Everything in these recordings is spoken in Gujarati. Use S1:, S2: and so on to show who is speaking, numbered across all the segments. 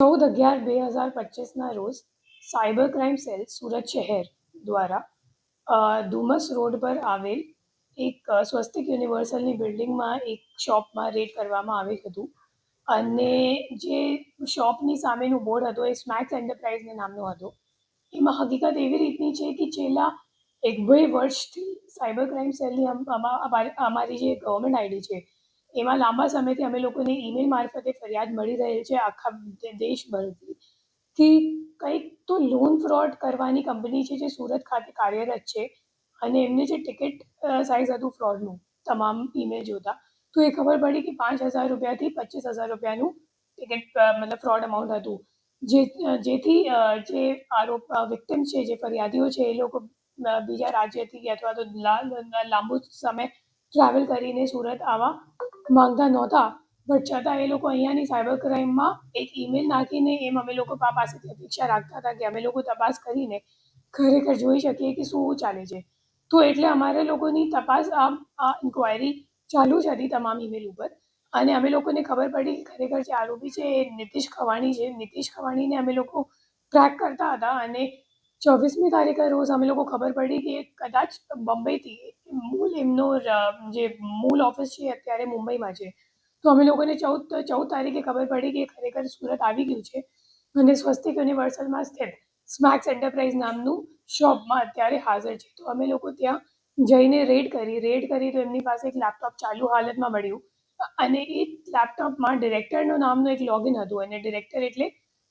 S1: ચૌદ અગિયાર બે હજાર પચીસના રોજ સાયબર ક્રાઇમ સેલ સુરત શહેર દ્વારા ધુમસ રોડ પર આવેલ એક સ્વસ્તિક યુનિવર્સલની બિલ્ડિંગમાં એક શોપમાં રેડ કરવામાં આવેલ હતું. અને જે શોપની સામેનું બોર્ડ હતો, એ સ્મેક્સ એન્ટરપ્રાઇઝને નામનો હતો. એમાં હકીકત એવી રીતની છે કે છેલ્લા એક બે વર્ષથી સાયબર ક્રાઇમ સેલની અમ- અમા- અમારી અમારી જે ગવર્મેન્ટ આઈડી છે એમાં લાંબા સમયથી અમે લોકોને ઈમેલ મારફતે ફરિયાદ મળી રહેલ છે આખા દેશભરથી. કે કંઈક તો લોન ફ્રોડ કરવાની કંપની છે જે સુરત ખાતે કાર્યરત છે અને એમને જે ટિકિટ સાઇઝ હતું ફ્રોડનું તમામ ઈમેલ જોતા. તો એ ખબર પડી કે પાંચ હજાર રૂપિયાથી પચીસ હજાર રૂપિયાનું ટિકિટ મતલબ ફ્રોડ અમાઉન્ટ હતું. જે જેથી જે આરોપ વિક્ટિમ છે, જે ફરિયાદીઓ છે, એ લોકો બીજા રાજ્યથી અથવા તો લાંબુ સમય ટ્રાવેલ કરીને સુરત આવવા માંગતા નહોતા. બટ છતાં એ લોકો અહીંયાની સાયબર ક્રાઇમમાં એક ઈમેલ નાખીને એમ અમે લોકો પાસેથી અપેક્ષા રાખતા હતા કે અમે લોકો તપાસ કરીને ખરેખર જોઈ શકીએ કે શું ચાલે છે. તો એટલે અમારે લોકોની તપાસ આ ઇન્ક્વાયરી ચાલુ જ હતી તમામ ઈમેલ ઉપર. અને અમે લોકોને ખબર પડી કે ખરેખર જે આરોપી છે એ નીતિશ ખવાણી છે. નીતિશ ખવાણીને અમે લોકો ટ્રેક કરતા હતા અને ચોવીસમી તારીખે રોજ અમે લોકો ખબર પડી કે કદાચ બોમ્બેથી મૂળ એમનો જે મૂળ ઓફિસ છે અત્યારે મુંબઈમાં છે. તો અમે લોકોને ચૌદ ચૌદ તારીખે ખબર પડી કે ખરેખર સુરત આવી ગયું છે અને સ્વસ્તિક યુનિવર્સલમાં સ્થિત સ્મેક્સ એન્ટરપ્રાઇઝ નામનું શોપમાં અત્યારે હાજર છે. તો અમે લોકો ત્યાં જઈને રેડ કરી રેડ કરી તો એમની પાસે એક લેપટોપ ચાલુ હાલતમાં મળ્યું અને એ લેપટોપમાં ડિરેક્ટરનું નામનું એક લોગિન હતું અને ડિરેક્ટર એટલે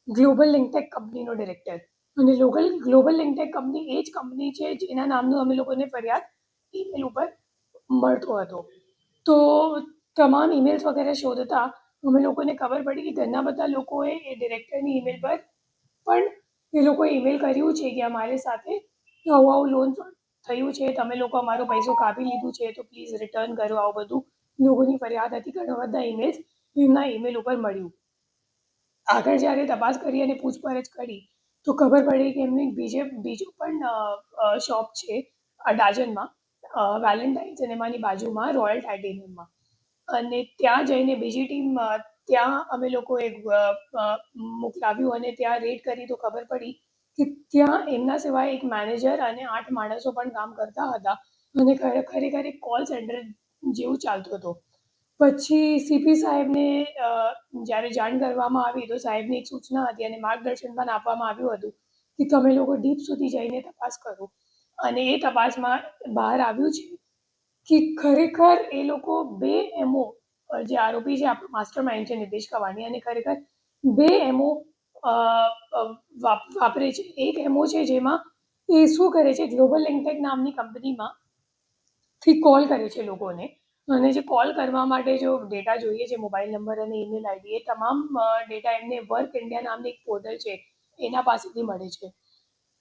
S1: ગ્લોબલ લિંકટેક કંપનીનો ડિરેક્ટર. અને લોકલ ગ્લોબલ લિંકટેક કંપની એ જ કંપની છે જેના નામનું અમે લોકોને ફરિયાદ ઈમેલ ઉપર મળતો હતો. તો તમામ ઈમેલ્સ વગેરે શોધતા અમે લોકોને ખબર પડી કે ઘણા બધા લોકોએ એ ડિરેક્ટરની ઈમેલ પર પણ એ લોકોએ ઈમેલ કર્યું છે કે અમારી સાથે આવું આવું લોન થયું છે, તમે લોકો અમારો પૈસો કાપી લીધું છે, તો પ્લીઝ રિટર્ન કરો આવું બધું. લોકોની ફરિયાદ હતી, ઘણા બધા ઈમેલ્સ એમના ઈમેલ ઉપર મળ્યું. આગળ જ્યારે તપાસ કરી અને પૂછપરછ કરી તો ખબર પડી કે એમની બીજે બીજું પણ શોપ છે અડાજનમાં વેલેન્ટાઇન સિનેમાની બાજુમાં રોયલ ટાઇટેનિયમમાં. અને ત્યાં જઈને બીજી ટીમ ત્યાં અમે લોકોએ અ, અ, મોકલાવ્યું અને ત્યાં રેડ કરી તો ખબર પડી કે ત્યાં એમના સિવાય એક મેનેજર અને આઠ માણસો પણ કામ કરતા હતા અને ખરેખર એક કોલ સેન્ટર જેવું ચાલતું હતું. પછી સીપી સાહેબને જ્યારે જાણ કરવામાં આવી તો સાહેબની એક સૂચના હતી અને માર્ગદર્શન પણ આપવામાં આવ્યું હતું કે તમે લોકો ડીપ સુધી જઈને તપાસ કરો. અને એ તપાસમાં બહાર આવ્યું છે કે ખરેખર એ લોકો બે એમઓ જે આરોપી છે આપણો માસ્ટર માઇન્ડ છે નિતેશ કવાણી અને ખરેખર બે એમઓ વાપરે છે. એક એમઓ છે જેમાં એ શું કરે છે, ગ્લોબલ લિંકટેક નામની કંપનીમાં થી કોલ કરે છે લોકોને. અને જે કોલ કરવા માટે જો ડેટા જોઈએ છે મોબાઈલ નંબર અને ઈમેલ આઈડી એ તમામ ડેટા એમને વર્ક ઇન્ડિયા નામની એક પોર્ટલ છે, એના પાસેથી મળે છે.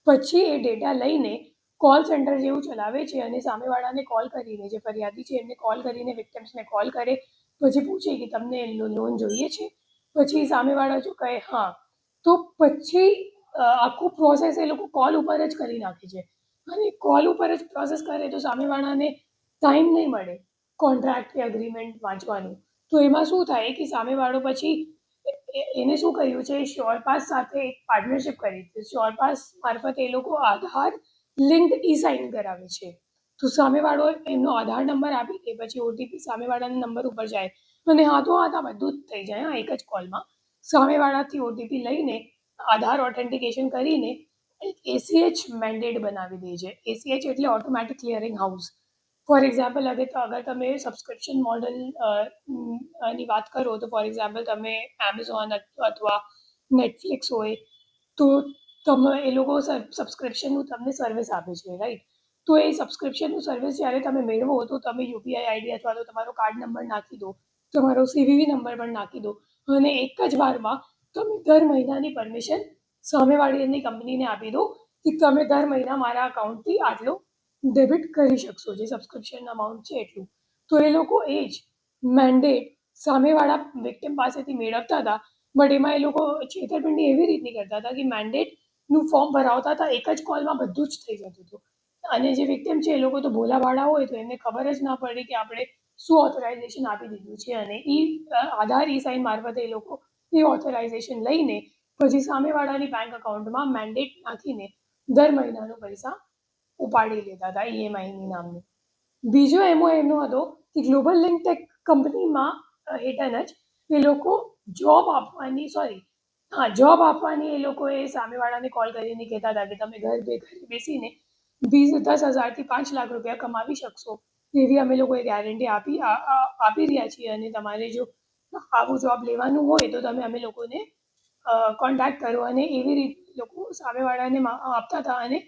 S1: પછી એ ડેટા લઈને કોલ સેન્ટર જેવું ચલાવે છે અને સામેવાળાને કોલ કરીને, જે ફરિયાદી છે, એમને કોલ કરીને વિક્ટિમ્સને કોલ કરે, પછી પૂછે કે તમને લોન જોઈએ છે? પછી સામેવાળા જો કહે, હા. તો પછી આખું પ્રોસેસ એ લોકો કોલ ઉપર જ કરી નાખે છે. અને કોલ ઉપર જ પ્રોસેસ કરે તો સામેવાળાને ટાઈમ નહીં મળે. કોન્ટ્રાક્ટ કે અગ્રીમેન્ટ વાંચવાનું. તો એમાં શું થાય કે સામેવાળો પછી એને શું કર્યું છે? શ્યોરપાસ સાથે એક પાર્ટનરશિપ કરી. છે શ્યોરપાસ મારફતે એ લોકો આધાર લિંક ઈ સાઇન કરાવે છે. તો સામેવાળો એમનો આધાર નંબર આપી દે, પછી ઓટીપી સામેવાળાના નંબર ઉપર જાય. અને હાથો હાથ આ બધું જ થઈ જાય, હા, એક જ કોલમાં. સામેવાળાથી ઓટીપી લઈને આધાર ઓથેન્ટિકેશન કરીને એસીએચ મેન્ડેટ બનાવી દે છે. એસીએચ એટલે automatic clearing house for example હવે તો અગર તમે સબસ્ક્રિપ્શન મોડલની વાત કરો તો ફોર એક્ઝામ્પલ તમે એમેઝોન અથવા નેટફ્લિક્સ હોય તો તમે એ લોકો સબસ્ક્રિપ્શનનું તમને સર્વિસ આપે છે રાઈટ તો એ સબસ્ક્રિપ્શનનું સર્વિસ જ્યારે તમે મેળવો તો તમે યુપીઆઈ આઈડી અથવા તો તમારો કાર્ડ નંબર નાખી દો તમારો સીવીવી નંબર પણ નાખી દો અને એક જ વારમાં તમે દર મહિનાની પરમિશન સામેવાળીની કંપનીને આપી દો કે તમે દર મહિના મારા અકાઉન્ટથી આટલો ડેબિટ કરી શકશો, જે સબસ્ક્રિપ્શન અમાઉન્ટ છે એટલું. તો એ લોકો એ જ મેન્ડેટ સામેવાળા વિક્ટિમ પાસેથી મેળવતા હતા બટ એમાં એ લોકો છેતરપિંડી એવી રીતની કરતા હતા કે મેન્ડેટનું ફોર્મ ભરાવતા હતા, એક જ કોલમાં બધું જ થઈ જતું હતું. અને જે વિક્ટિમ છે એ લોકો તો ભોલાભાળા હોય તો એમને ખબર જ ના પડે કે આપણે શું ઓથોરાઇઝેશન આપી દીધું છે અને એ આધાર ઈ સાઇન મારફતે એ લોકો એ ઓથોરાઇઝેશન લઈને પછી સામેવાળાની બેંક અકાઉન્ટમાં મેન્ડેટ નાખીને દર મહિનાનો પૈસા ઉપાડી લેતા હતા ઈએમઆઈની નામની. બીજો એમો એમનો હતો કે ગ્લોબલ લિંક ટેક કંપનીમાં હેઠળ જ એ લોકો જોબ આપવાની સોરી હા જોબ આપવાની એ લોકોએ સામેવાળાને કોલ કરીને કહેતા હતા કે તમે ઘર બે ઘરે બેસીને વીસ, દસ હજારથી પાંચ લાખ રૂપિયા કમાવી શકશો. એવી અમે લોકોએ ગેરંટી આપી આપી રહ્યા છીએ અને તમારે જો આવું જોબ લેવાનું હોય તો તમે અમે લોકોને કોન્ટેક્ટ કરો અને એવી રીતે લોકો સામેવાળાને આપતા હતા અને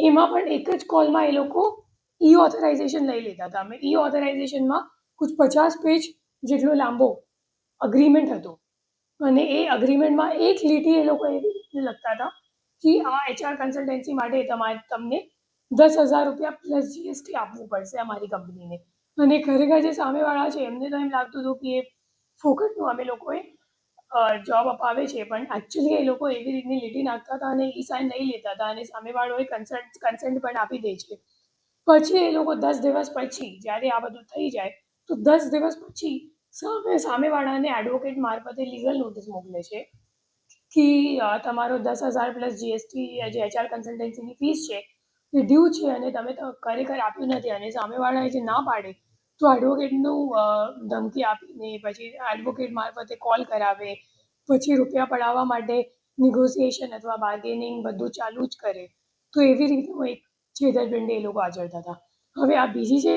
S1: એમાં પણ એક જ કોલમાં એ લોકો ઈ ઓથોરાઇઝેશન લઈ લેતા હતા. અમે ઈ ઓથોરાઇઝેશનમાં કુછ પચાસ પેજ જેટલો લાંબો અગ્રીમેન્ટ હતો. અને એ અગ્રીમેન્ટમાં એક લીટી એ લોકો એવી રીતે લખતા હતા કે આ એચઆર કન્સલ્ટન્સી માટે તમારે તમને દસ હજાર રૂપિયા પ્લસ જીએસટી આપવું પડશે અમારી કંપનીને અને ખરેખર જે સામેવાળા છે એમને તો એમ લાગતું હતું કે એ ફોકટનું અમે લોકોએ જોબ અપાવે છે. પણ એકચ્યુઅલી એ લોકો એવી રીતની લીટી નાખતા હતા અને ઈ સાઇન નહીં લેતા હતા અને સામેવાળોએ કન્સન્ટ કન્સેન્ટ પણ આપી દે છે. પછી એ લોકો દસ દિવસ પછી જ્યારે આ બધું થઈ જાય, તો દસ દિવસ પછી સામે, સામેવાળાને એડવોકેટ મારફતે લીગલ નોટિસ મોકલે છે કે તમારો દસ હજાર પ્લસ જીએસટી જે એચઆર કન્સલ્ટન્સીની ફીસ છે, એ ડ્યુ છે અને તમે તો ખરેખર આપ્યું નથી અને સામેવાળાએ જે ના પાડે તો એડવોકેટનું ધમકી આપીને પછી એડવોકેટ મારફતે કોલ કરાવે, પછી રૂપિયા પડાવવા માટે નિગોસિએશન અથવા બાર્ગેનિંગ બધું ચાલુ જ કરે. તો એવી રીતનું એક છેતરપિંડી એ લોકો આચરતા હતા હવે આ બીજી જે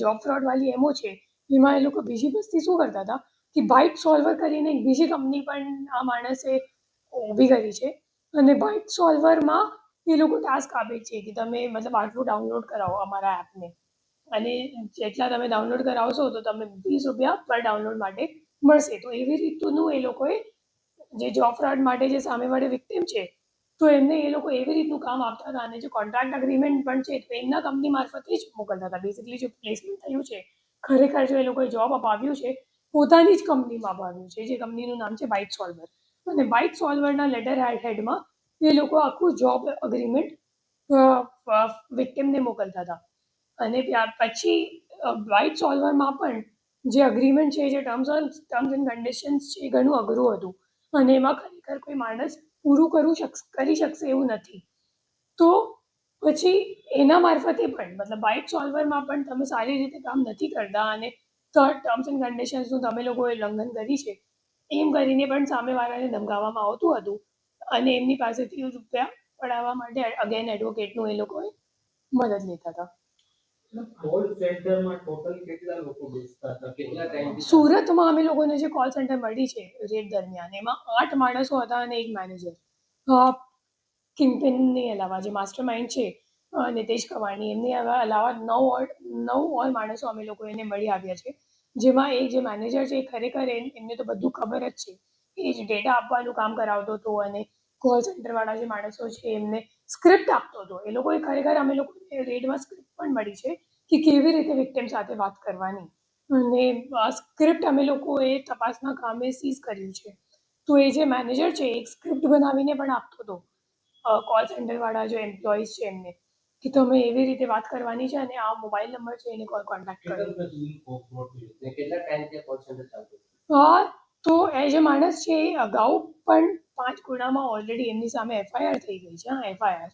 S1: જોબ ફ્રોડવાળી એમો છે, એમાં એ લોકો બીજી વસ્તી શું કરતા હતા? કે બાઇક સોલ્વર કરીને એક બીજી કંપની પણ આ માણસે ઊભી કરી છે અને બાઇક સોલ્વરમાં એ લોકો ટાસ્ક આપે છે કે તમે મતલબ આટલું ડાઉનલોડ કરાવો અમારા એપને અને જેટલા તમે ડાઉનલોડ કરાવશો તો તમે વીસ રૂપિયા પર ડાઉનલોડ માટે મળશે. તો એવી રીતનું એ લોકોએ જે જોબ ફ્રોડ માટે જે સામેવાળી વિક્ટિમ છે, તો એમને એ લોકો એવી રીતનું કામ આપતા હતા અને જે કોન્ટ્રાક્ટ અગ્રીમેન્ટ પણ છે, તો એમના કંપની મારફતે જ મોકલતા હતા. બેઝિકલી જે પ્લેસમેન્ટ થયું છે, ખરેખર જો એ લોકોએ જોબ અપાવ્યું છે, પોતાની જ કંપનીમાં અપાવ્યું છે, જે કંપનીનું નામ છે બાઇટ સોલ્વર અને બાઇટ સોલ્વરના લેટર હેડમાં એ લોકો આખું જોબ અગ્રીમેન્ટ વિક્ટિમને મોકલતા હતા. અને ત્યાર પછી બાઇટ સોલ્વરમાં પણ જે અગ્રીમેન્ટ છે, જે ટર્મ્સ ટર્મ્સ એન્ડ કન્ડિશન્સ છે, એ ઘણું અઘરું હતું. અને એમાં ખરેખર કોઈ માણસ પૂરું કરું શક કરી શકશે એવું નથી. તો પછી એના મારફતે પણ, મતલબ બાઇક સોલ્વરમાં પણ તમે સારી રીતે કામ નથી કરતા અને થર્ડ ટર્મ્સ એન્ડ કન્ડિશન્સનું તમે લોકોએ ઉલ્લંઘન કરી છે, એમ કરીને પણ સામેવાળાને ધમકાવવામાં આવતું હતું. અને એમની પાસેથી રૂપિયા પડાવવા માટે અગેન એડવોકેટનું એ લોકોએ મદદ લેતા હતા. સુરતમાં અમે લોકોને જે કોલ સેન્ટર મળી છે રેડ દરમિયાન, એમાં આઠ માણસો હતા અને એક મેનેજર કિંગપિનની અલાવા જે માસ્ટર માઇન્ડ છે નિતેશ કવાણી એમની અલાવા નવ નવ ઓર માણસો અમે લોકો એને મળી આવ્યા છે. જેમાં એક જે મેનેજર છે એ ખરેખર એમ- એમને તો બધું ખબર જ છે. એ જ ડેટા આપવાનું કામ કરાવતો હતો અને કોલ સેન્ટરવાળા જે માણસો છે એમને સ્ક્રિપ્ટ આપતો હતો. એ લોકોએ ખરેખર અમે લોકો રેડમાં સ્ક્રિપ્ટ પણ મળી છે કે કેવી રીતે વિક્ટિમ સાથે વાત કરવાની. અને સ્ક્રિપ્ટ અમે લોકોએ તપાસના કામે સીઝ કર્યું છે. તો એ જે મેનેજર છે એક સ્ક્રિપ્ટ બનાવીને પણ આપતો હતો. કોલ સેન્ટરવાળા જે એમ્પ્લોઈઝ છે એમને કે તમે એવી રીતે વાત કરવાની છે અને આ મોબાઈલ નંબર છે એને કોલ કોન્ટેક્ટ કરો? હા તો એ જે માણસ છે એ અગાઉ પણ પાંચ ગુનામાં ઓલરેડી એમની સામે એફઆઈઆર થઈ ગઈ છે, હા એફઆઈઆર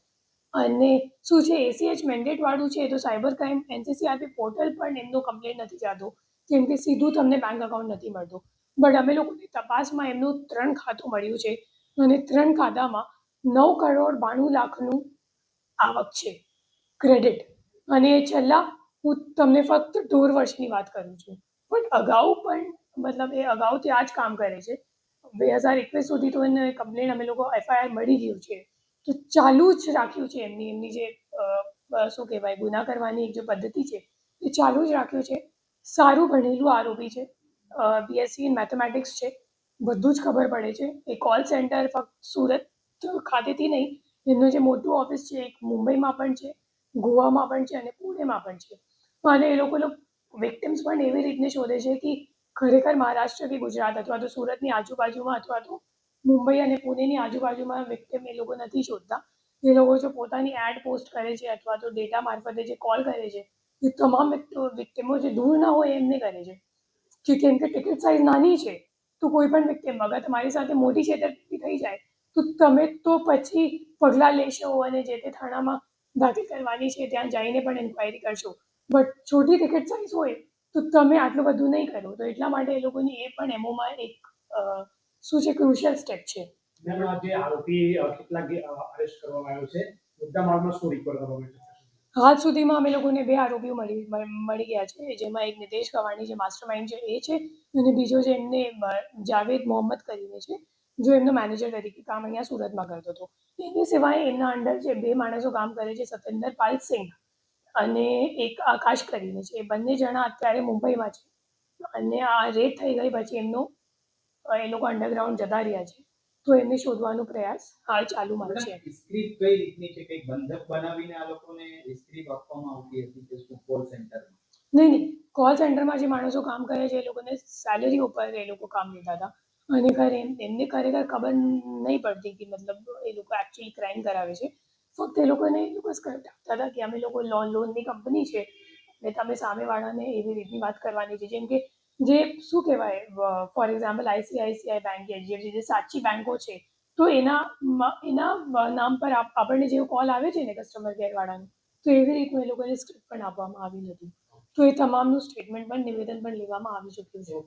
S1: અને શું છે એસીએચ મેન્ડેટવાળું છે તો સાયબર ક્રાઇમ એનસીસીઆરપી પોર્ટલ પણ એમનો કમ્પ્લેન નથી જાતો. કેમ કે સીધું તમને બેંક અકાઉન્ટ નથી મળતું. બટ અમે લોકોની તપાસમાં એમનું ત્રણ ખાતું મળ્યું છે અને ત્રણ ખાતામાં નવ કરોડ બાણું લાખનું આવક છે ક્રેડિટ અને છેલ્લા હું તમને ફક્ત દોઢ વર્ષની વાત કરું છું. પણ અગાઉ પણ, મતલબ એ અગાઉથી આ જ કામ કરે છે. બે હજાર એકવીસ સુધી તો એને કમ્પ્લેન અમે લોકો એફઆઈઆર મળી ગયું છે. તો ચાલુ જ રાખ્યું છે એમની એમની જે શું કહેવાય, ગુના કરવાની એક જે પદ્ધતિ છે, એ ચાલુ જ રાખ્યું છે. સારું ભણેલું આરોપી છે બીએસસી ઇન મેથેમેટિક્સ છે. બધું જ ખબર પડે છે. એ કોલ સેન્ટર ફક્ત સુરત ખાતેથી નહીં, એમનું જે મોટું ઓફિસ છે, એક મુંબઈમાં પણ છે, ગોવામાં પણ છે અને પુણેમાં પણ છે. અને એ લોકો વિક્ટિમ્સ પણ એવી રીતને શોધે છે કે ખરેખર મહારાષ્ટ્ર કે ગુજરાત અથવા તો સુરતની આજુબાજુમાં અથવા તો મુંબઈ અને પુણેની આજુબાજુમાં વિક્ટિમ એ લોકો નથી શોધતા. એ લોકો જો પોતાની એડ પોસ્ટ કરે છે અથવા તો ડેટા મારફતે જે કોલ કરે છે, એ તમામ વિક્ટિમો જે દૂર ના હોય એમને કરે છે. કે કેમ કે ટિકિટ સાઇઝ નાની છે, તો કોઈ પણ વિક્ટિમ અગર તમારી સાથે મોટી છેતરપિંડી થઈ જાય, તો તમે તો પછી પગલાં લેશો અને જે તે થાણામાં દાખલ કરવાની છે, ત્યાં જઈને પણ ઇન્ક્વાયરી કરશો. બટ છોટી ટિકિટ સાઇઝ હોય તો તમે આટલું બધું નહીં કરો. તો એટલા માટે એ લોકોની એ પણ એમઓમાં એક શું છે ક્રુશિયલ સ્ટેપ છે.
S2: મેમ જે આરોપી કેટલાક અરેસ્ટ કરવામાં આવ્યો છે મુદ્દા શું રિકવર કરવામાં આવ્યું છે.
S1: હાલ સુધીમાં અમે લોકોને બે આરોપીઓ મળી મળી ગયા છે. જેમાં એક નિતેશ કવાણી જે માસ્ટર માઇન્ડ છે એ છે અને બીજો જે એમને જાવેદ મોહમ્મદ કરીને છે જો એમનો મેનેજર તરીકે કામ અહીંયા સુરતમાં કરતો હતો. એની સિવાય એમના અંડર જે બે માણસો કામ કરે છે સતેન્દર પાલ સિંઘ. અને એક આકાશ કરીને છે. એ બંને જણા અત્યારે મુંબઈમાં છે. અને આ રેડ થઈ ગઈ પછી એમનો એ લોકો અંડરગ્રાઉન્ડ જતા રહ્યા છે. તો એમને શોધવાનો પ્રયાસ હાલ ચાલુમાં છે.
S3: સ્ક્રિપ્ટ કઈ રીતની છે? કઈ બંધક બનાવીને આ લોકોને સ્ક્રિપ્ટ આપવામાં આવતી હતી કે શું કોલ સેન્ટરમાં
S1: નહીં નહીં. કોલ સેન્ટરમાં જે માણસો કામ કરે છે એ લોકોને સેલેરી ઉપર એ લોકો કામ લેતા હતા. અને ખરે એમને ખરેખર ખબર નહીં પડતી કે મતલબ એ લોકો એકચ્યુઅલી ક્રાઇમ કરાવે છે. ફક્ત એ લોકોને એ લોકો આપતા હતા કે અમે લોકો લોન લોનની કંપની છે. અને તમે સામેવાળાને એવી રીતની વાત કરવાની છે. જેમ કે જે શું કહેવાય for example ICICI bank HDFC જે સાચી બેંકો છે, તો એના એના નામ પર આપણને જેવો કોલ આવે છે ને કસ્ટમર કેરવાળાનો તો એવી રીતનું એ લોકોને સ્ક્રિપ્ટ પણ આપવામાં આવી નથી. તો એ તમામનું સ્ટેટમેન્ટ પણ નિવેદન પણ લેવામાં આવી ચૂક્યું છે.